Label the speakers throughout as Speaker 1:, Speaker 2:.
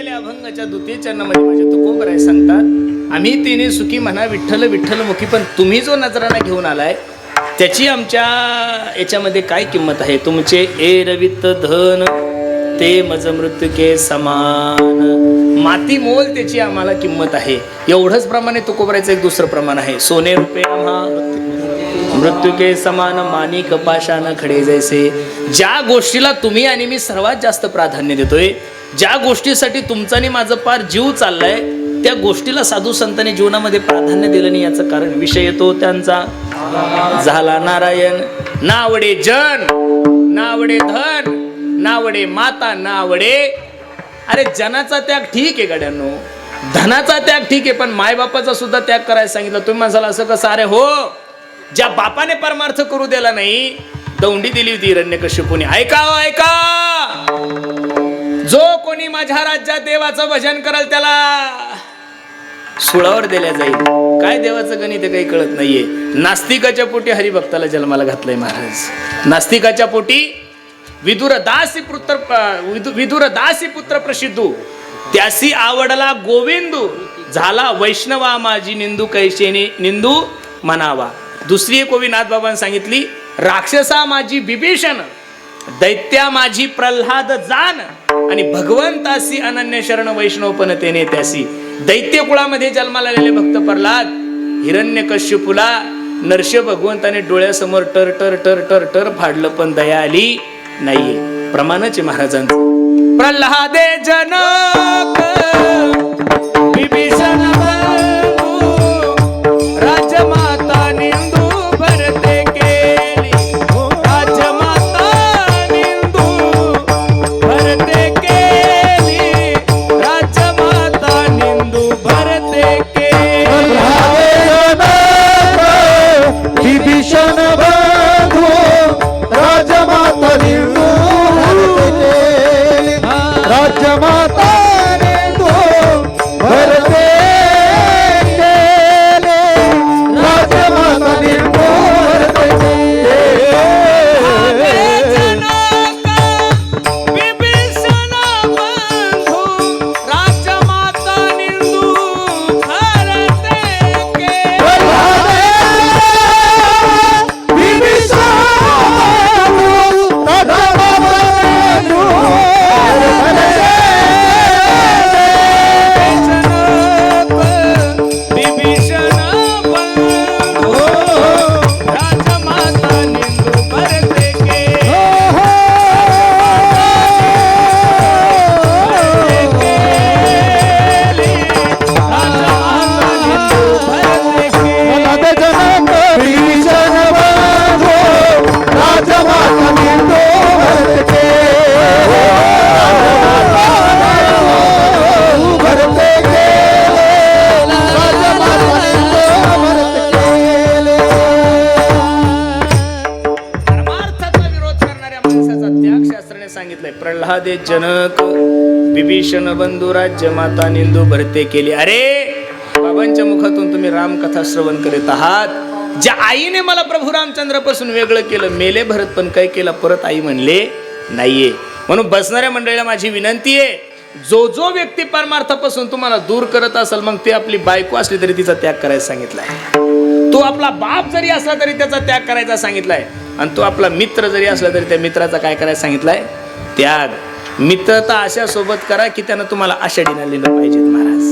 Speaker 1: झालेल्या अभंगाच्या द्वितीय चरणामध्ये माझे तुकोबराय सांगतात आम्ही तिने सुखी म्हणा विठ्ठल विठ्ठल मुखी पण तुम्ही जो नजराना घेऊन आलाय त्याची आमच्या याच्यामध्ये काय किंमत आहे? तुमचे ए रवित धन ते मज मृत्युके समान. माती मोल त्याची आम्हाला किंमत आहे. एवढंच प्रमाणे तुकोबरायचं एक दुसरं प्रमाण आहे. सोने रुपये आम्हा मृत्यू के समान मानी कपाशान खडे जैसे. ज्या गोष्टीला तुम्ही आणि मी सर्वात जास्त प्राधान्य देतोय ज्या गोष्टीसाठी तुमचा आणि माझं पार जीव चाललाय त्या गोष्टीला साधू संतांनी जीवनामध्ये प्राधान्य दिलं नाही याचं कारण विषय येतो त्यांचा. झाला नारायण नावडे जन नावडे धन नावडे माता नावडे. अरे जनाचा त्याग ठीक आहे गड्यांनो. धनाचा त्याग ठीक आहे पण मायबापाचा सुद्धा त्याग करायला सांगितलं. तुम्ही म्हणाला असं कसं? अरे हो ज्या बापाने परमार्थ करू दिला नाही दौंडी दिली होती हिरण्यकश्यपूने. ऐका हो, ऐका. जो कोणी माझ्या राज्यात देवाचं भजन करल त्याला सुळावर दिल्या जाईल. काय देवाचं गणित काही कळत नाहीये. नास्तिकाच्या पोटी हरिभक्ताला जन्माला घातलंय महाराज. नास्तिकाच्या पोटी विदुर दासी पुत्र विदुर दासी पुत्र प्रसिद्धू. त्यासी आवडला गोविंदू. झाला वैष्णवा माझी निंदू कैशेने निंदू म्हणावा दुसरी एक ओवी नाथबाबांनी सांगितली राक्षसा माझी बिभीषण. दैत्या माझी प्रल्हाद जान आणि भगवंतासी अनन्य शरण वैष्णवपण तेने त्यासी दैत्य कुळामध्ये जन्माला आलेले भक्त प्रल्हाद हिरण्य कश्यपुला नरश भगवंताने डोळ्यासमोर टर टर टर टर टर फाडलं पण दया आली नाहीये. प्रमाणच आहे महाराजांचं. प्रल्हादे जनक विभीषण सांगितलंय जनक विभीषण बंधू राज्य माता निंदू भरते केली. अरे बाबांच्या मुखातून तुम्ही रामकथा श्रवण करीत आहात. ज्या आईने मला प्रभू रामचंद्रापासून वेगळं केलं मेले भरत पण काय केलं परत आई म्हणले नाहीये. म्हणून बसणाऱ्या मंडळीला माझी विनंती आहे जो जो व्यक्ती परमार्थापासून तुम्हाला दूर करत असेल मग ते आपली बायको असली तरी तिचा त्याग करायला सांगितलाय. तो आपला बाप जरी असला तरी त्याचा त्याग करायचा सांगितलाय आणि तो आपला मित्र जरी असला तरी त्या मित्राचा काय करायला सांगितलाय? त्याग मित्रता अशा सोबत करा की त्यानं तुम्हाला आषाढीला नेलं पाहिजे महाराज.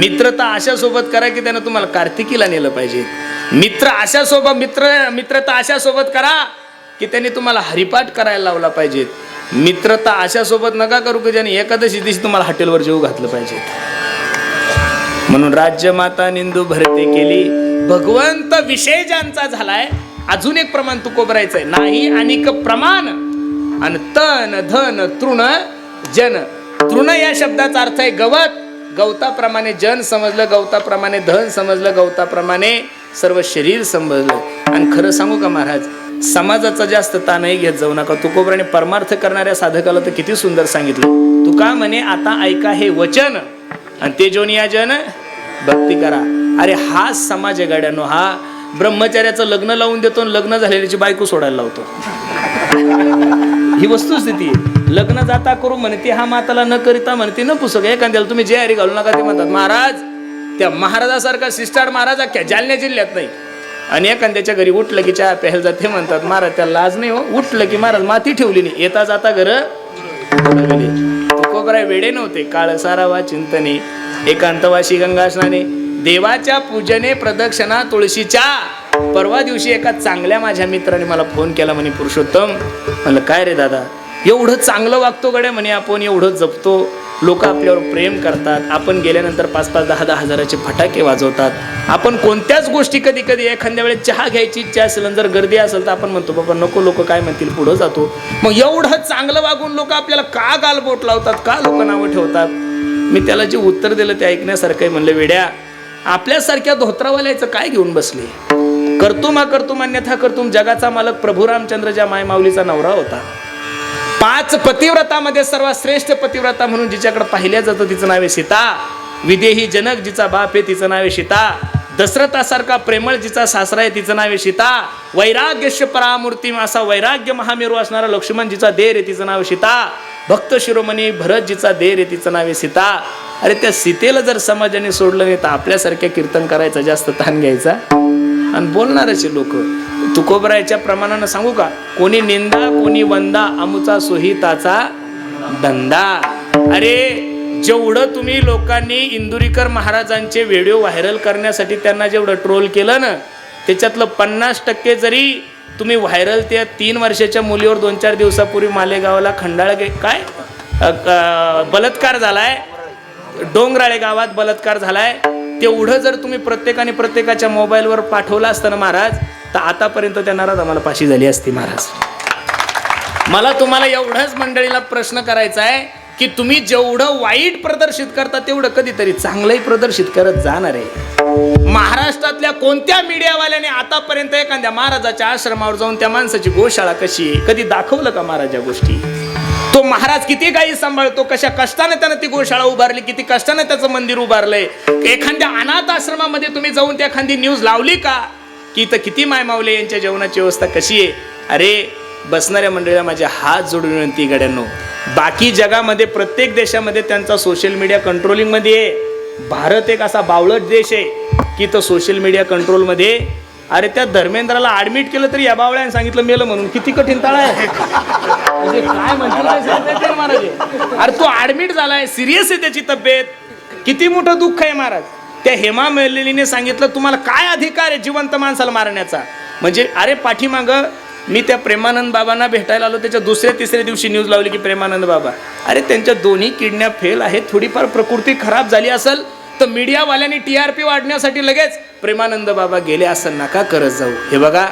Speaker 1: मित्रता अशा सोबत करा की त्यानं तुम्हाला कार्तिकीला नेलं पाहिजे मित्र अशा सोबत मित्र मित्रता अशा सोबत करा की त्यांनी तुम्हाला हरिपाठ करायला लावला पाहिजेत. मित्रता अशा सोबत नका करू की ज्याने एकादशी दिवशी तुम्हाला हॉटेलवर जेवू घातलं पाहिजे म्हणून राज्यमाता निंदू भरते केली. भगवंत विषय ज्यांचा झालाय अजून एक प्रमाण तू कोबरायचंय नाही आणि प्रमाण आणि तन धन तृण जन. तृण या शब्दाचा अर्थ आहे गवत. गवताप्रमाणे जन समजलं गवताप्रमाणे धन समजलं गवताप्रमाणे सर्व शरीर समजलं. आणि खरं सांगू का महाराज समाजाचा जास्त ताणही घेत जाऊ नका. तुकोबराने परमार्थ करणाऱ्या साधकाला तर किती सुंदर सांगितलं. तू का म्हणे आता ऐका हे वचन. आणि ते जोन या जन भक्ती करा. अरे हा समाज आहे गाड्यानो हा ब्रह्मचार्याचं लग्न लावून देतो आणि लग्न झालेल्याची बायको सोडायला लावतो. ही वस्तुस्थिती. लग्न जाता करू म्हणते हा माताला न करिता म्हणते न पुसक. एखाद्याला तुम्ही जे हरी घालू नका ते म्हणतात. महाराज त्या महाराजासारखा सिस्टार महाराज अख्ख्या जालन्या जिल्ह्यात नाही. आणि एखाद्याच्या घरी उठलं की चहा प्यायला जाते म्हणतात महाराज त्याला लाज नाही हो. उठलं की महाराज माती ठेवली नाही. येता जाता घर तुकोबराय वेडे नव्हते. काळ सारावा चिंतने एकांतवाशी गंगा स्नाने देवाच्या पूजने प्रदक्षिणा तुळशीच्या परवा दिवशी एका चांगल्या माझ्या मित्राने मला फोन केला म्हणे पुरुषोत्तम. म्हणलं काय रे दादा? एवढं चांगलं वागतो गड्या म्हणे आपण एवढं जपतो. लोक आपल्यावर प्रेम करतात. आपण गेल्यानंतर पाच पाच दहा दहा हजाराचे फटाके वाजवतात. आपण कोणत्याच गोष्टी कधी कधी एखाद्या वेळेस चहा घ्यायची इच्छा असेल जर गर्दी असेल तर आपण म्हणतो बाबा नको लोक काय म्हणतील पुढं जातो. मग एवढं चांगलं वागून लोक आपल्याला का गालबोट लावतात? का लोक नावं ठेवतात? मी त्याला जे उत्तर दिलं ते ऐकण्यासारखं आहे. म्हणलं वेड्या आपल्यासारख्या धोत्रावाल्याचं काय घेऊन बसले? कर्तुमा कर्तुम अन्यथा करतुम. जगाचा मालक प्रभू रामचंद्र ज्या माय माऊलीचा नवरा होता. पाच पतिव्रतामध्ये सर्वात श्रेष्ठ पतिव्रता म्हणून जिच्याकडे पाहिल्या जातं तिचं नाव आहे सीता. विदेही जनक जिचा बाप आहे तिचं नाव आहे सीता. दशरथासारखा प्रेमळ जिचा सासरा आहे तिचं नाव आहे सीता. वैराग्यश परामूर्ती असा वैराग्य महामेरू असणारा लक्ष्मण जिचा देर आहे तिचं नाव आहे सीता. भक्त शिरोमणी भरत जिचा देर आहे तिचं नाव आहे सीता. अरे त्या सीतेला जर समाजाने सोडलं नाही तर आपल्यासारख्या कीर्तन करायचा जास्त ताण घ्यायचा? आणि बोलणारचे लोक. तुकोबरायच्या प्रमाणानं सांगू का? कोणी निंदा कोणी वंदा अमुचा सोहिताचा धंदा. अरे जेवढं तुम्ही लोकांनी इंदुरीकर महाराजांचे व्हिडिओ व्हायरल करण्यासाठी त्यांना जेवढं ट्रोल केलं ना त्याच्यातलं पन्नास टक्के जरी तुम्ही व्हायरल त्या तीन वर्षाच्या मुलीवर दोन चार दिवसापूर्वी मालेगावला खंडाळ गे काय? बलात्कार झालाय. डोंगराळे गावात बलात्कार झालाय. तेवढं जर तुम्ही प्रत्येकाने प्रत्येकाच्या मोबाईलवर पाठवलं असतं ना महाराज तर आतापर्यंत त्या नाराज आम्हाला पाशी झाली असती महाराज. मला तुम्हाला एवढंच मंडळीला प्रश्न करायचा आहे की तुम्ही जेवढं वाईट प्रदर्शित करता तेवढं कधीतरी चांगलंही प्रदर्शित करत जाणार आहे. महाराष्ट्रातल्या कोणत्या मीडियावाल्याने आतापर्यंत एखाद्या महाराजाच्या आश्रमावर जाऊन त्या माणसाची गोशाळा कशी आहे कधी दाखवलं का महाराजा गोष्टी? तो महाराज किती गायी सांभाळतो कशा कष्टाने त्यानं ती गोशाळा उभारली किती कष्टाने त्याचं मंदिर उभारलंय. एखाद्या अनाथ आश्रमामध्ये तुम्ही जाऊन त्या एखादी न्यूज लावली का? की इथं किती मायमावले यांच्या जेवणाची व्यवस्था कशी आहे? अरे बसणाऱ्या मंडळीला माझे हात जोडून विनंती गड्यांनो. बाकी जगामध्ये प्रत्येक देशामध्ये त्यांचा सोशल मीडिया कंट्रोलिंगमध्ये आहे. भारत एक असा बावळट देश आहे की तो सोशल मीडिया कंट्रोलमध्ये अरे त्या धर्मेंद्राला ऍडमिट केलं तरी या बावळ्याने सांगितलं मेलं म्हणून. किती कठीण ताळ आहे. म्हणजे काय म्हणतील महाराज? अरे तो ऍडमिट झालाय सिरियस आहे त्याची तब्येत. किती मोठं दुःख आहे महाराज. त्या हेमा मेलेलीने सांगितलं तुम्हाला काय अधिकार आहे जिवंत माणसाला मारण्याचा? म्हणजे अरे पाठीमाग मी त्या प्रेमानंद बाबांना भेटायला आलो त्याच्या दुसऱ्या तिसऱ्या दिवशी न्यूज लावली की प्रेमानंद बाबा. अरे त्यांच्या दोन्ही किडन्या फेल आहेत. थोडीफार प्रकृती खराब झाली असेल तर मीडियावाल्यांनी टी आर पी वाढण्यासाठी लगेच प्रेमानंद बाबा गेले असं नका करत जाऊ. हे बघा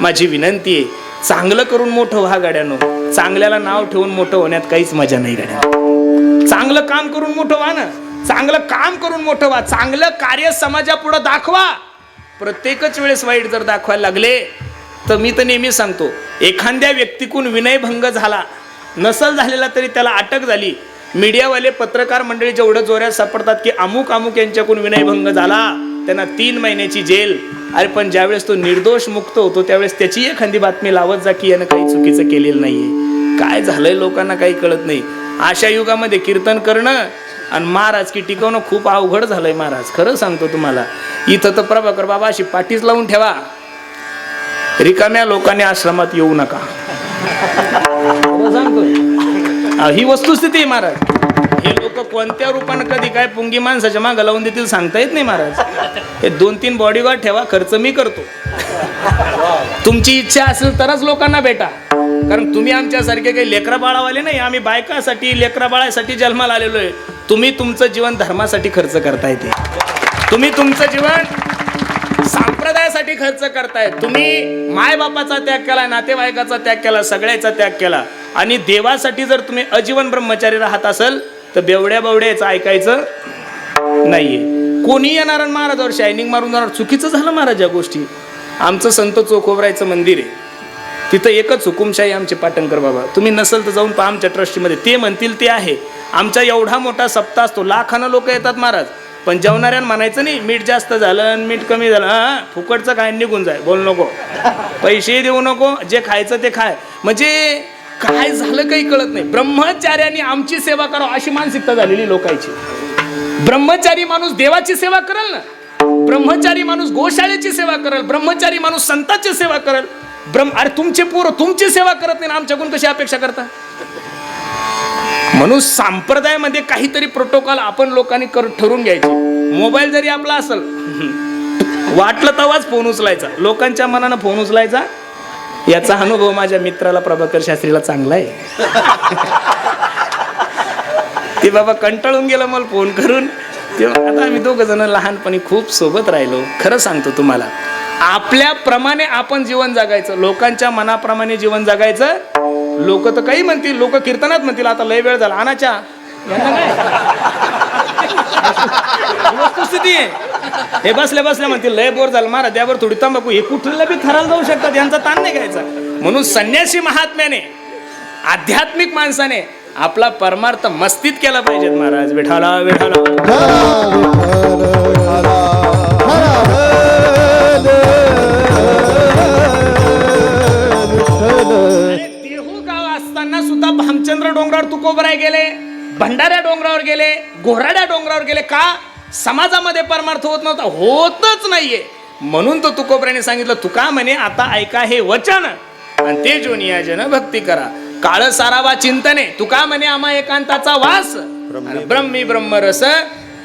Speaker 1: माझी विनंती आहे चांगलं करून मोठं व्हा गाड्यानो. चांगल्याला नाव ठेवून मोठं होण्यात काहीच मजा नाही गाड्या चांगलं काम करून मोठं व्हा ना. चांगलं काम करून मोठं व्हा. चांगलं कार्य समाजापुढं दाखवा. प्रत्येकच वेळेस वाईट जर दाखवायला लागले तर मी तर नेहमी सांगतो एखाद्या व्यक्तीकून विनयभंग झाला नसल झालेला तरी त्याला अटक झाली. मीडियावाले पत्रकार मंडळी जेवढं जोऱ्यात सापडतात की अमुक अमुक यांच्याकडून विनयभंग झाला. त्यांना तीन महिन्याची जेल. अरे पण ज्यावेळेस तो निर्दोष मुक्त होतो त्यावेळेस त्याची एखादी बातमी लावत जा की यानं काही चुकीचं केलेलं नाहीये. काय झालंय लोकांना काही कळत नाही. अशा युगामध्ये कीर्तन करणं आणि महाराज की टिकवणं खूप अवघड झालंय महाराज. खरं सांगतो तुम्हाला. इथं तर प्रभाकर बाबा अशी पाठीच लावून ठेवा. रिकाम्या लोकांनी आश्रमात येऊ नका. अहो, ही वस्तुस्थिती आहे महाराज. लोक कोणत्या रूपानं कधी काय पुंगी माणसाच्या मागं लावून देतील सांगता येत नाही महाराज. हे दोन तीन बॉडीगार्ड ठेवा खर्च मी करतो. तुमची इच्छा असेल तरच लोकांना भेटा. कारण तुम्ही आमच्यासारखे काही लेकरा बाळावाले नाही आम्ही बायकासाठी लेकरा बाळासाठी जन्माला आलेलो आहे. तुम्ही तुमचं जीवन धर्मासाठी खर्च करताय ते. तुम्ही तुमचं जीवन संप्रदायासाठी खर्च करताय. तुम्ही मायबापाचा त्याग केला नातेवाईकाचा त्याग केला सगळ्याचा त्याग केला. आणि देवासाठी जर तुम्ही अजीवन ब्रह्मचारी राहत असेल तर बेवड्या बावड्याचं ऐकायचं नाहीये. कोणी येणार आणि महाराजावर शायनिंग मारून जाणार? चुकीचं झालं महाराज या गोष्टी. आमचं संत चोखोबरायचं मंदिर आहे. तिथं एकच हुकुमशाही आमचे पाटणकर बाबा. तुम्ही नसल तर जाऊन पहा आमच्या ट्रस्टीमध्ये. ते म्हणतील ते आहे. आमचा एवढा मोठा सप्ताह असतो. लाखानं लोक येतात महाराज. पण जेवणाऱ्यानं म्हणायचं नाही मीठ जास्त झालं आणि मीठ कमी झालं. हां फुकटचं काय निघून जाय. बोल नको. पैसे देऊ नको. जे खायचं ते खाय. म्हणजे काय झालं काही कळत नाही. ब्रह्मचार्याने आमची सेवा करावं अशी मानसिकता झालेली लोकांची. ब्रह्मचारी माणूस देवाची सेवा करेल ना. ब्रह्मचारी माणूस गोशाळेची सेवा करेल ब्रह्मचारी माणूस संतांची सेवा करेल. ब्रह्म अरे तुमचे पोरं तुमची सेवा करत नाही आमच्याकडून कशी अपेक्षा करता? म्हणून संप्रदायामध्ये काहीतरी प्रोटोकॉल आपण लोकांनी कर ठरवून घ्यायचे. मोबाईल जरी आपला असेल वाटलं तेव्हाच फोन उचलायचा. लोकांच्या मनानं फोन उचलायचा. याचा अनुभव माझ्या मित्राला प्रभाकर शास्त्रीला चांगला आहे. ते बाबा कंटाळून गेलं मला फोन करून. तेव्हा आता आम्ही दोघं जण लहानपणी खूप सोबत राहिलो. खरं सांगतो तुम्हाला आपल्याप्रमाणे आपण जीवन जगायचं लोकांच्या मनाप्रमाणे जीवन जगायचं. लोक तर काही म्हणतील लोक कीर्तनात म्हणतील आता लय वेळ झाला. अनाच्या यांना काय? वस्तुस्थिती आहे. हे बसल्या बसल्या म्हणतील लय बोर झालं मारा त्यावर थोडी तंबाखू. हे कुठल्या बी थराला जाऊ शकतात यांचा ताण नाही घ्यायचा. म्हणून संन्यासी महात्म्याने आध्यात्मिक माणसाने आपला परमार्थ मस्तीत केला पाहिजेत महाराज. विठाला विठाला देहू गाव असताना सुद्धा भामचंद्र डोंगरावर तुकोबराय गेले. भंडाऱ्या डोंगरावर गेले घोराड्या डोंगरावर गेले का? समाजामध्ये परमार्थ होत नव्हता. होतच नाहीये. म्हणून तो तुकोबऱ्याने सांगितलं तुका म्हणे आता ऐका हे वचन. आणि ते जो नियाजन भक्ती करा. काळ सारावा चिंतने. तुका म्हणे आम्हा एकांताचा वास. आणि ब्रह्मी ब्रह्मरस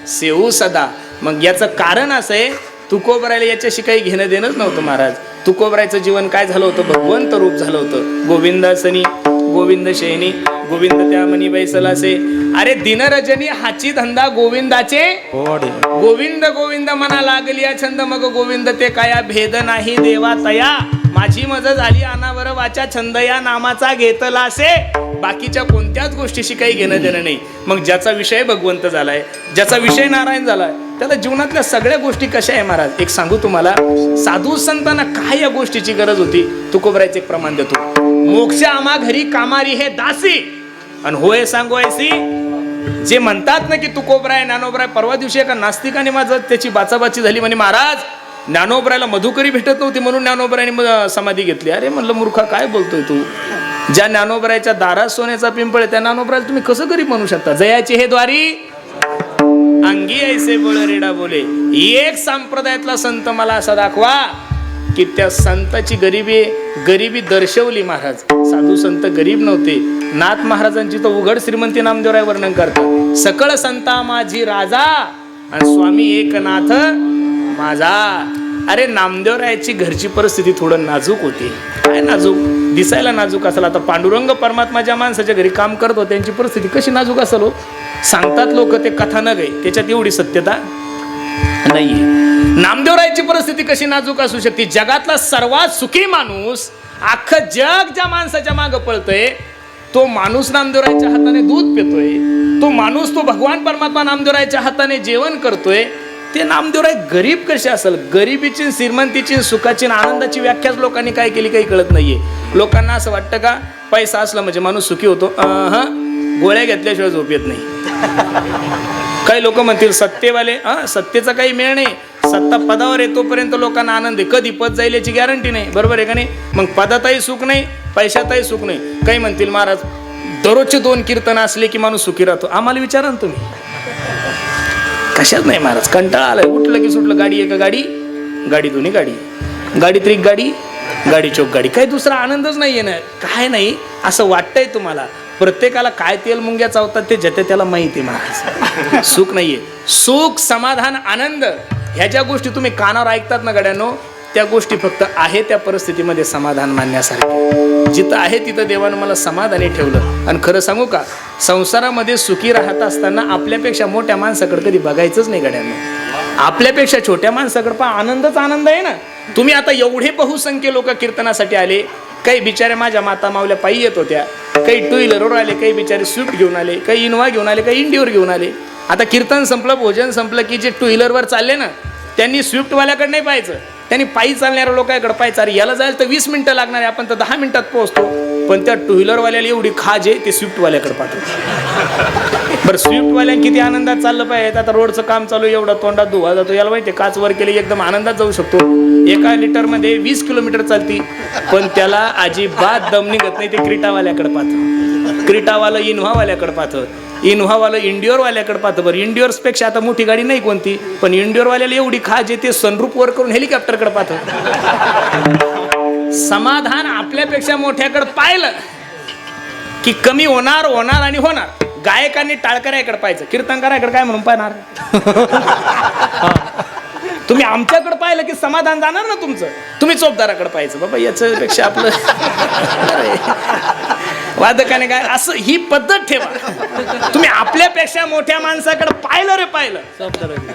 Speaker 1: सेऊ सदा. मग याचं कारण असं आहे तुकोबरायला याच्याशी काही घेणं देणंच नव्हतं महाराज. तुकोबरायचं जीवन काय झालं होतं? भगवंत रूप झालं होतं. गोविंदासनी गोविंद शैनी गोविंद त्या मनी बैसलासे अरे दिनरजनी हाची धंदा गोविंदाचे? गोविंद गोविंद मना लागली या छंद मग गोविंद ते काया भेद नाही देवा तया. माझी मज झाली अनावर वाचा छंद या नामाचा घेतला असे बाकीच्या कोणत्याच गोष्टीशी काही घेणं देणं नाही. मग ज्याचा विषय भगवंत झालाय ज्याचा विषय नारायण झालाय त्याला जीवनातल्या सगळ्या गोष्टी कशा आहे महाराज? एक सांगू तुम्हाला. साधू संतांना काय या गोष्टीची गरज होती? तुकोबरायचं एक प्रमाण देतो. मोक्ष आमा घरी कामारी हे दासी. आणि होय सांगू ऐसी जे म्हणतात ना की तुकोबराय ज्ञानोबराय परवा दिवशी एका नास्तिकाने माझं त्याची बाचाबाची झाली म्हणे महाराज ज्ञानोबरायला मधुकरी भेटत नव्हती म्हणून ज्ञानोबरायने समाधी घेतली. अरे म्हणलं मूर्खा काय बोलतोय तू? ज्या ज्ञानोबरायच्या दारात सोन्याचा पिंपळ आहे, त्या ज्ञानोबरायला तुम्ही कसं गरीब म्हणू शकता? जयाची हे द्वारी अंगी ऐसे बोल रेडा बोले. एक संप्रदायातला संत मला असा दाखवा की त्या संताची गरिबी गरिबी दर्शवली महाराज. साधू संत गरीब नव्हते. नाथ महाराजांची तर उघड श्रीमंती नामदेवराय वर्णन करतात. सकळ संता माझी राजा आणि स्वामी एकनाथ माझा. अरे नामदेवरायाची घरची परिस्थिती थोडं नाजूक होती. काय नाजूक? दिसायला नाजूक असेल. आता पांडुरंग परमात्मा ज्या माणसाच्या घरी काम करत होते त्यांची परिस्थिती कशी नाजूक असेल हो? सांगतात लोक ते कथा न गे त्याच्यात एवढी सत्यता नाहीये. नामदेवरायाची परिस्थिती कशी नाजूक असू शकते? जगातला सर्वात सुखी माणूस अख्खं जग ज्या माणसाच्या मागं पळतोय तो माणूस नामदेवरायच्या हाताने दूध पितोय. तो माणूस तो भगवान परमात्मा नामदेवरायच्या हाताने जेवण करतोय. ते नामदेवराय गरीब कसे असेल? गरिबीची श्रीमंतीची सुखाची आनंदाची व्याख्याच लोकांनी काय केली काही कळत नाहीये. लोकांना असं वाटतं का पैसा असला म्हणजे माणूस सुखी होतो? हा गोळ्या घेतल्याशिवाय झोप येत नाही. काही लोक म्हणतील सत्तेवाले हा सत्तेचा काही मेळ नाही. सत्ता पदावर येतोपर्यंत लोकांना आनंद आहे. कधी पद जाईल याची गॅरंटी नाही. बरोबर आहे का नाही? मग पदातही सुख नाही पैशातही सुख नाही. काही म्हणतील महाराज दररोजचे दोन कीर्तन असले की माणूस सुखी राहतो. आम्हाला विचारा ना तुम्ही. कशात नाही महाराज कंटाळा आलाय. उठलं की सुटलं गाडी एका गाडी गाडी दोन्ही गाडी. गाडी त्रिक गाडी गाडी चोक गाडी. काही दुसरा आनंदच नाहीये ना. काय नाही असं वाटतंय तुम्हाला. प्रत्येकाला काय तेल मुंग्या चावतात ते जते त्याला माहिती आहे महाराज सुख नाहीये. सुख समाधान आनंद ह्या ज्या गोष्टी तुम्ही कानावर ऐकतात ना गड्यानो त्या गोष्टी फक्त आहे त्या परिस्थितीमध्ये समाधान मानण्यासारखे जिथं आहे तिथं देवानं मला समाधानी ठेवलं. आणि खरं सांगू का? संसारामध्ये सुखी राहत असताना आपल्यापेक्षा मोठ्या माणसाकडे कधी बघायचंच नाही गड्यांना. आपल्यापेक्षा छोट्या माणसाकडे पहा आनंदच आनंद आहे ना. तुम्ही आता एवढे बहुसंख्य लोक कीर्तनासाठी आले काही बिचारे माझ्या माता मावल्या पायी येत होत्या काही टू व्हीलरवर आले काही बिचारे स्विफ्ट घेऊन आले काही इनोवा घेऊन आले काही इंडिओर घेऊन आले. आता कीर्तन संपलं भोजन संपलं की जे टू व्हीलरवर चालले ना त्यांनी स्विफ्टवाल्याकडे नाही पाहायचं. त्यांनी पायी चालणाऱ्या लोकांकडे पाय अरे याला जायला तर वीस मिनिटं लागणार आहे आपण तर दहा मिनिटात पोहोचतो. पण त्या टू व्हीलरवाल्याला एवढी खाज आहे ते स्विफ्टवाल्याकडे पाठवतो बरं स्विफ्टवाल्या किती आनंदात चाललं पाहिजे. आता रोडचं काम चालू एवढा तोंडात धुवा जातो. याला माहिती आहे, काच वर केली एकदम आनंदात जाऊ शकतो. एका लिटरमध्ये वीस किलोमीटर चालती. पण त्याला अजिबात दम निघत नाही ते क्रिटावाल्याकडे पाहतो क्रिटावालं इनोव्हावाल्याकडे पाहतं. इनोव्हावालं इंडिओरवाल्याकडे पाहतं बरं. इंडिओर्सपेक्षा आता मोठी गाडी नाही कोणती पण इंडिओरवाल्याला एवढी खाज आहे ते सनरूप वर करून हेलिकॉप्टरकडे पाहतं. समाधान आपल्यापेक्षा मोठ्याकडे पाहिलं की कमी होणार होणार आणि होणार. गायकांनी टाळकऱ्याकडे पाहायचं. कीर्तनकाराकडे काय म्हणून पाहणार? तुम्ही आमच्याकडे पाहिलं की समाधान जाणार ना तुमचं? तुम्ही चोपदाराकडे पाहायचं. बाबा याच्या पेक्षा आपलं वादकाने काय असं ही पद्धत ठेवा. तुम्ही आपल्यापेक्षा मोठ्या माणसाकडे पाहिलं रे पाहिलं.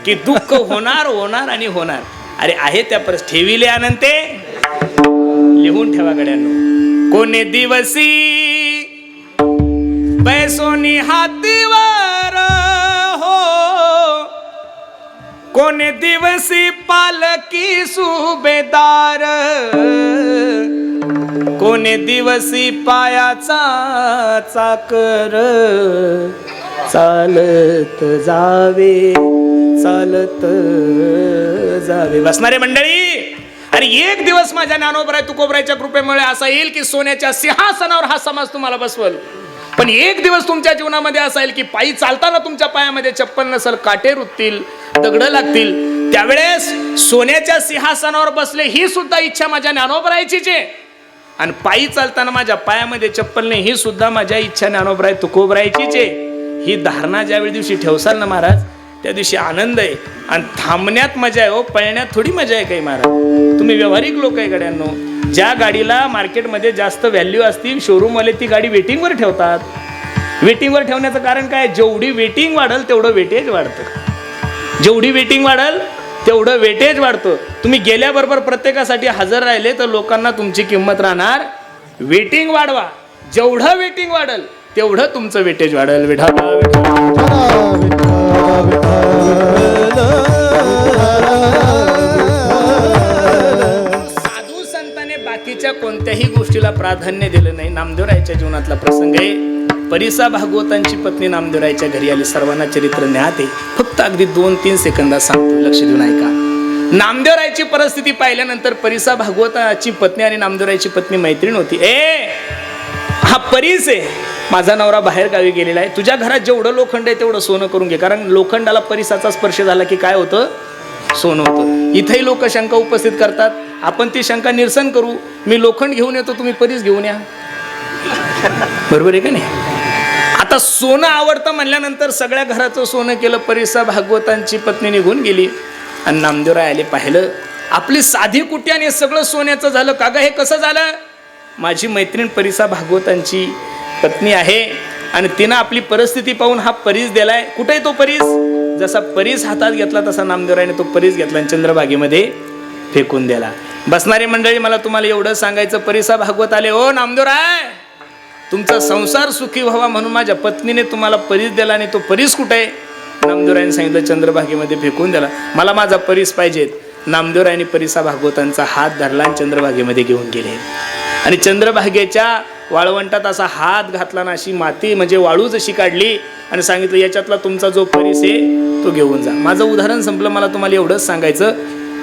Speaker 1: की दुःख होणार होणार आणि होणार. अरे आहे त्या परस ठेविले अनंते लिहून ठेवा गड्यांनो. कोणे दिवसी बैसोनी हातीवर हो. कोणे दिवसी पालकी सुभेदार कोणे दिवसी पायाचा चाकर? चालत जावे चालत जावे. बसणारे मंडळी आणि एक दिवस माझ्या ज्ञानोबराय तुकोबरायच्या कृपेमुळे असा येईल की सोन्याच्या सिंहासनावर हा समाज तुम्हाला बसवल. पण एक दिवस तुमच्या जीवनामध्ये असा येईल की पायी चालताना तुमच्या पायामध्ये चप्पल नसल काटे रुततील दगड लागतील. त्यावेळेस सोन्याच्या सिंहासनावर बसले ही सुद्धा इच्छा माझ्या ज्ञानोबरायचीच आहे. आणि पायी चालताना माझ्या पायामध्ये चप्पल नाही ही सुद्धा माझ्या इच्छा ज्ञानोबराय तुकोबरायचीच आहे. ही धारणा ज्यावेळी दिवशी ठेवसाल ना महाराज त्या दिवशी आनंद आहे. आणि थांबण्यात मजा आहे हो पळण्यात थोडी मजा आहे काही महाराज. तुम्ही व्यावहारिक लोक आहे गड्यांनो. ज्या गाडीला मार्केटमध्ये जास्त व्हॅल्यू असतील शोरूमवाले ती गाडी वेटिंगवर ठेवतात. वेटिंगवर ठेवण्याचं कारण काय? जेवढी वेटिंग वाढल तेवढं वेटेज वाढतं. जेवढी वेटिंग वाढल तेवढं वेटेज वाढतं. तुम्ही गेल्याबरोबर प्रत्येकासाठी हजर राहिले तर लोकांना तुमची किंमत राहणार. वेटिंग वाढवा. जेवढं वेटिंग वाढल तेवढं तुमचं वेटेज वाढल. विठाला. साधू संतांनी बाकीच्या कोणत्याही गोष्टीला प्राधान्य दिलं नाही. नामदेवरायच्या जीवनातला प्रसंग आहे. परिसा भागवतांची पत्नी नामदेवरायच्या घरी आली. सर्वांना चरित्र ज्ञात. फक्त अगदी दोन तीन सेकंदात सांगतो. लक्ष देऊन ऐका. नामदेवरायची परिस्थिती पाहिल्यानंतर परिसा भागवताची पत्नी आणि नामदेवरायची पत्नी मैत्रीण होती. ए हा परीस आहे. माझा नवरा बाहेर गावी गेलेला आहे. तुझ्या घरात जेवढं लोखंड आहे तेवढं सोनं करून घे. कारण लोखंडाला परिसाचा स्पर्श झाला की काय होतं? सोनं होतं. इथेही लोक शंका उपस्थित करतात. आपण ती शंका निरसन करू. मी लोखंड घेऊन येतो तुम्ही परीस घेऊन या. बरोबर आहे का नाही? आता सोनं आवडतं म्हणल्यानंतर सगळ्या घराचं सोनं केलं परिसा भागवतांची पत्नी निघून गेली. आणि नामदेवराय आले पाहिलं आपली साधी कुटी आणि हे सगळं सोन्याचं झालं. का ग हे कसं झालं? माझी मैत्रीण परिसा भागवतांची पत्नी आहे आणि तिनं आपली परिस्थिती पाहून हा परीस दिलाय. कुठे तो परीस? जसा परीस हातात घेतला तसा नामदेवरायने तो परीस घेतला आणि चंद्रभागेमध्ये फेकून दिला. बसणारी मंडळी मला तुम्हाला एवढं सांगायचं परिसा भागवत आले. ओ नामदेवराय! तुमचा संसार सुखी व्हावा म्हणून माझ्या पत्नीने तुम्हाला परीस दिला आणि तो परीस कुठे आहे? नामदेवरायने सांगितलं चंद्रभागेमध्ये फेकून दिला मला माझा परीस पाहिजेत नामदेवरायने परिसा भागवतांचा हात धरला आणि चंद्रभागेमध्ये घेऊन गेले. आणि चंद्रभागेच्या वाळवंटात असा हात घातला ना अशी माती म्हणजे वाळू जशी काढली आणि सांगितलं याच्यातला तुमचा जो परीस आहे तो घेऊन जा. माझं उदाहरण संपलं मला तुम्हाला एवढंच सांगायचं.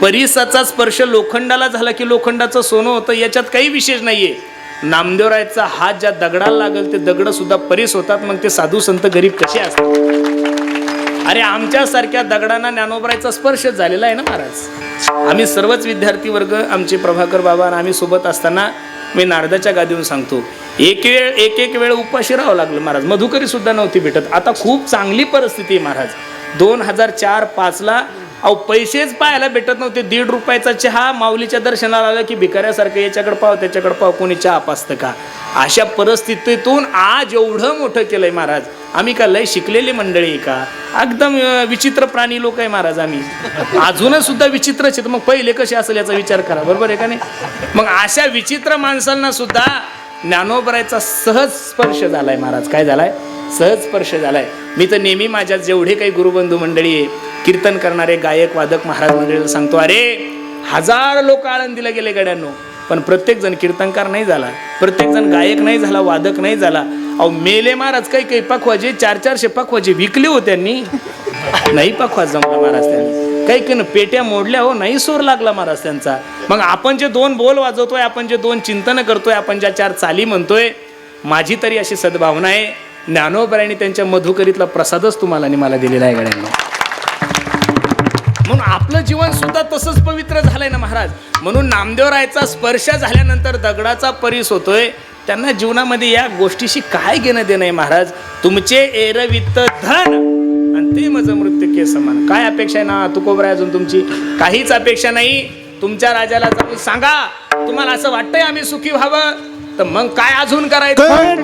Speaker 1: परिसाचा स्पर्श लोखंडाला झाला की लोखंडाचं सोनं होतं याच्यात काही विशेष नाहीये. नामदेवरायचा हात ज्या दगडाला लागेल ते दगड सुद्धा परीस होतात मग ते साधू संत गरीब कसे असतात? अरे आमच्यासारख्या दगडांना ज्ञानोबरायचा स्पर्श झालेला आहे ना महाराज? आम्ही सर्वच विद्यार्थी वर्ग आमचे प्रभाकर बाबा आणि आम्ही सोबत असताना मी नारदाच्या गादीवर सांगतो एक वेळ एक एक वेळ उपाशी राहावं लागलं महाराज. मधुकरी सुद्धा नव्हती भेटत. आता खूप चांगली परिस्थिती आहे महाराज. दोन हजार चार पाचला अहो पैसेच पाहायला भेटत नव्हते. दीड रुपयाचा चहा माऊलीच्या दर्शनाला आलं की भिकाऱ्यासारखं याच्याकडे पाव त्याच्याकडे पाव कोणी चहा पाचतं का? अशा परिस्थितीतून आज एवढं मोठं केलंय महाराज. आम्ही का लय शिकलेली मंडळी आहे का? एकदम विचित्र प्राणी लोक आहे महाराज आम्ही. अजूनच सुद्धा विचित्रच आहेत. मग पहिले कसे असेल याचा विचार करा. बरोबर आहे का नाही? मग अशा विचित्र माणसांना सुद्धा ज्ञानोबरायचा सहज स्पर्श झालाय महाराज. काय झालाय? सहज स्पर्श झालाय. मी तर नेहमी माझ्या जेवढे काही गुरुबंधू मंडळी आहे कीर्तन करणारे गायक वादक महाराज मंडळीला सांगतो अरे हजार लोक आळंदीला गेले गड्यांनो पण प्रत्येक जण कीर्तनकार नाही झाला. प्रत्येक जण गायक नाही झाला वादक नाही झाला. अहो मेले महाराज काही काही पखवाजे चार चारशे पखवाजे विकले हो त्यांनी. नाही पखवा जमला महाराज त्यांनी. काही काही पेट्या मोडल्या हो नाही सूर लागला महाराज त्यांचा. मग आपण जे दोन बोल वाजवतोय आपण जे दोन चिंतन करतोय आपण ज्या चार चाली म्हणतोय माझी तरी अशी सद्भावना आहे. ज्ञानोबरायांनी त्यांच्या मधुकरीतला प्रसादच तुम्हाला आणि मला दिलेला आहे गड्यांना. म्हणून आपलं जीवन सुद्धा तसंच पवित्र झालंय ना महाराज. म्हणून नामदेवरायचा स्पर्श झाल्यानंतर दगडाचा परीस होतोय. त्यांना जीवनामध्ये या गोष्टीशी काय घेणं देणं आहे महाराज? तुमचे एरवित्त धन. ते मज मृत्यू के समान. काय अपेक्षा आहे ना? तुकोबराय अजून तुमची. काहीच अपेक्षा नाही. तुमच्या राजाला जाऊन सांगा. तुम्हाला असं वाटतंय आम्ही सुखी व्हावं? तर मग काय अजून करायचं?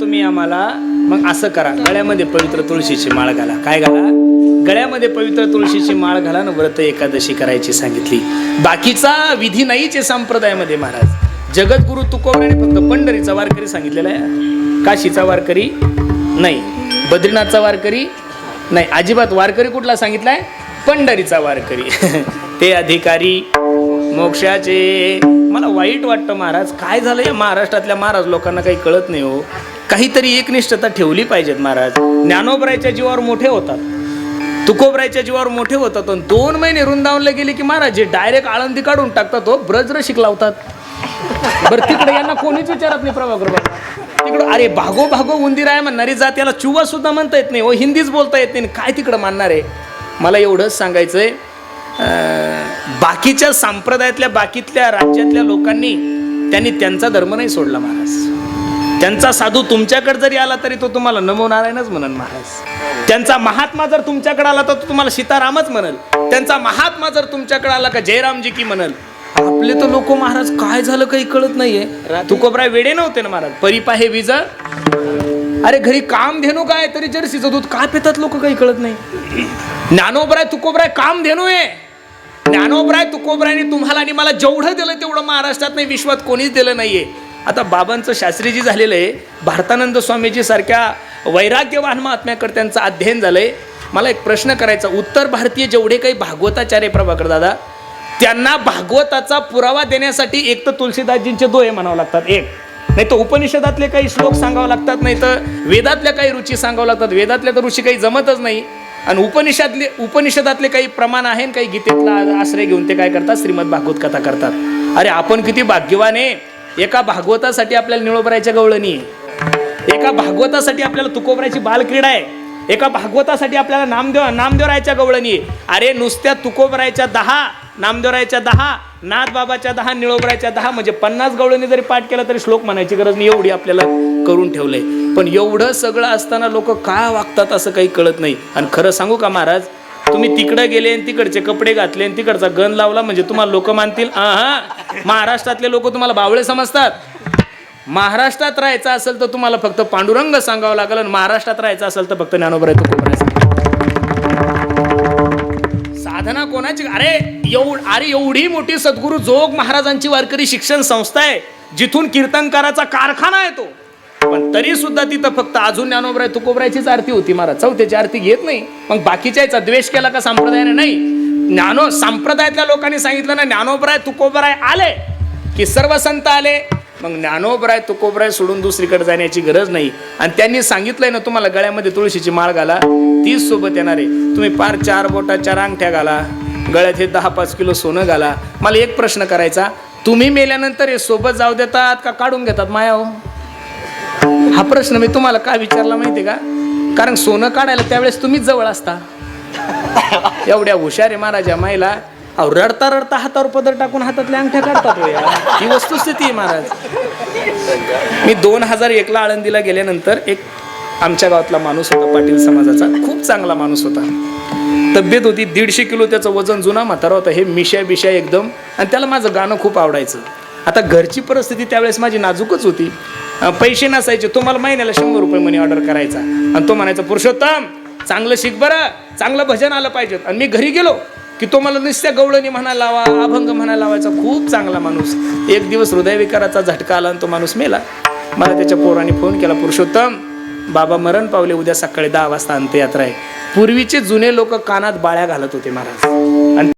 Speaker 1: तुम्ही आम्हाला मग असं करा. गळ्यामध्ये पवित्र तुळशीची माळ घाला. काय घाला? गळ्यामध्ये पवित्र तुळशीची माळ घाला ना व्रत एकादशी करायची सांगितली. बाकीचा विधी नाहीच आहे संप्रदायामध्ये महाराज. जगद्गुरु तुकोबराने फक्त पंढरीचा वारकरी सांगितलेला आहे. काशीचा वारकरी नाही. बद्रीनाथचा वारकरी नाही. अजिबात वारकरी कुठला सांगितलाय? पंढरीचा वारकरी. ते अधिकारी मोक्षाचे. मला वाईट वाटतं महाराज. काय झालं या महाराष्ट्रातल्या महाराज लोकांना काही कळत नाही हो. काहीतरी एकनिष्ठता ठेवली पाहिजेत महाराज. ज्ञानोबरायच्या जीवावर मोठे होतात. तुकोबरायच्या जीवावर मोठे होतात. आणि दोन महिने रुंदावनले गेले की महाराज जे डायरेक्ट आळंदी काढून टाकतात हो ब्रज रसिक लावतात. बरं तिकडे यांना कोणीच विचारत नाही प्रभाकर तिकडं अरे भागो भागो उंदीर आहे म्हणणारी जात याला चुवा सुद्धा म्हणता येत नाही हो. हिंदीच बोलता येत नाही. काय तिकडं मानणार आहे? मला एवढंच सांगायचंय. बाकीच्या संप्रदायातल्या बाकीतल्या राज्यातल्या लोकांनी त्यांनी त्यांचा धर्म नाही सोडला महाराज. त्यांचा साधू तुमच्याकडे जरी आला तरी तो तुम्हाला नमो नारायणच म्हणन महाराज. त्यांचा महात्मा जर तुमच्याकडे आला तर तो तुम्हाला सीतारामच म्हणल. त्यांचा महात्मा जर तुमच्याकडे आला का जयरामजी की म्हणल. आपले तर लोक महाराज काय झालं काही कळत नाहीये. तुकोबराय वेडे नव्हते ना महाराज. परिपा हे विज अरे घरी काम धेनू काय? तरी जर्सीचं दूध का पितात लोक काही कळत नाही? ज्ञानोबराय तुकोबराय काम धेनू आहे ज्ञानोबराय तुकोबरायने तुम्हाला आणि मला जेवढं दिलं तेवढं महाराष्ट्रात नाही विश्वात कोणीच दिलं नाहीये. आता बाबांचं शास्त्रीजी झालेलं आहे भारतानंद स्वामीजी सारख्या वैराग्यवान महात्म्याकडे त्यांचं अध्ययन झालंय. मला एक प्रश्न करायचा उत्तर भारतीय जेवढे काही भागवताचार्य प्रभाकर दादा त्यांना भागवताचा पुरावा देण्यासाठी एक तर तुलसीदासजींचे दोहे म्हणावं लागतात एक. नाही तर उपनिषदातले काही श्लोक सांगावं लागतात नाही तर वेदातल्या काही रुची सांगावं लागतात वेदातल्या तर रुची काही जमतच नाही. आणि उपनिषदातले उपनिषदातले काही प्रमाण आहे आणि काही गीतेतला आश्रय घेऊन ते काय करतात? श्रीमद भागवत कथा करतात. अरे आपण किती भाग्यवान आहे. एका भागवतासाठी आपल्याला निळोबरायच्या गवळणी एका भागवतासाठी आपल्याला तुकोबरायची बालक्रीडा आहे. एका भागवतासाठी आपल्याला नामदेव नामदेवरायच्या गवळणी. अरे नुसत्या तुकोबरायच्या दहा नामदेवरायच्या दहा नाथबाबाच्या दहा निळोबरायच्या दहा म्हणजे पन्नास गवळणी जरी पाठ केला तरी श्लोक म्हणायची गरज नाही एवढी आपल्याला करून ठेवलंय. पण एवढं सगळं असताना लोक का वागतात असं काही कळत नाही. आणि खरं सांगू का महाराज तुम्ही तिकडे गेले आणि तिकडचे कपडे घातले आणि तिकडचा गण लावला म्हणजे तुम्हाला लोक मानतील? महाराष्ट्रातले लोक तुम्हाला बावळे समजतात. महाराष्ट्रात राहायचं असेल तर तुम्हाला फक्त पांडुरंग सांगावं लागेल आणि महाराष्ट्रात राहायचं असेल तर फक्त ज्ञानोबराय तुकोबराय साधना कोणाची? अरे एवढ अरे एवढी मोठी सद्गुरू जोग महाराजांची वारकरी शिक्षण संस्था आहे जिथून कीर्तनकाराचा कारखाना आहे तो. पण तरी सुद्धा तिथं फक्त अजून ज्ञानोबराय तुकोबरायचीच आरती होती महाराज. चौथ्याची आरती घेत नाही. मग बाकीच्याचा द्वेष केला का संप्रदायाने? नाही. ज्ञानो संप्रदायातल्या लोकांनी सांगितलं ना ज्ञानोबराय तुकोबराय आले की सर्व संत आले मग ज्ञानोबराय तुकोबराय सोडून दुसरीकडे जाण्याची गरज नाही. आणि त्यांनी सांगितलंय ना तुम्हाला गळ्यामध्ये तुळशीची माळ घाला. तीच सोबत येणार आहे. तुम्ही पार चार बोटा चार अंगठ्या घाला. गळ्यात हे दहा पाच किलो सोनं घाला. मला एक प्रश्न करायचा. तुम्ही मेल्यानंतर हे सोबत जाऊ देतात का काढून घेतात माया हो? हा प्रश्न मी तुम्हाला का विचारला माहिती का? कारण सोनं काढायला त्यावेळेस तुम्हीच जवळ असता. एवढ्या हुशार आहे महाराजा या माईला अहो रडता रडता हातावर पदर टाकून हातातल्या अंगठ्या काढतात हो या. ही वस्तुस्थिती आहे महाराज. मी दोन हजार एकला आळंदीला गेल्यानंतर एक आमच्या गावातला माणूस होता पाटील समाजाचा. खूप चांगला माणूस होता. तब्येत होती दीडशे किलो त्याचं वजन जुना म्हातारा होता. हे मिशा बिशा एकदम. आणि त्याला माझं गाणं खूप आवडायचं. आता घरची परिस्थिती त्यावेळेस माझी नाजूकच होती. अं, पैसे नसायचे. तो मला महिन्याला शंभर रुपये मनी ऑर्डर करायचा. आणि तो म्हणायचा पुरुषोत्तम चांगलं शिक बरं. चांगलं भजन आलं पाहिजे आणि मी घरी गेलो. की तो मला नुसत्या गवळणी म्हणा लावा अभंग म्हणा लावायचा. खूप चांगला माणूस. एक दिवस हृदयविकाराचा झटका आला आणि तो माणूस मेला. मला त्याच्या पोराने फोन केला पुरुषोत्तम बाबा मरण पावले उद्या सकाळी दहा वाजता अंत्ययात्रा आहे. पूर्वीचे जुने लोक कानात बाळ्या घालत होते महाराज. आणि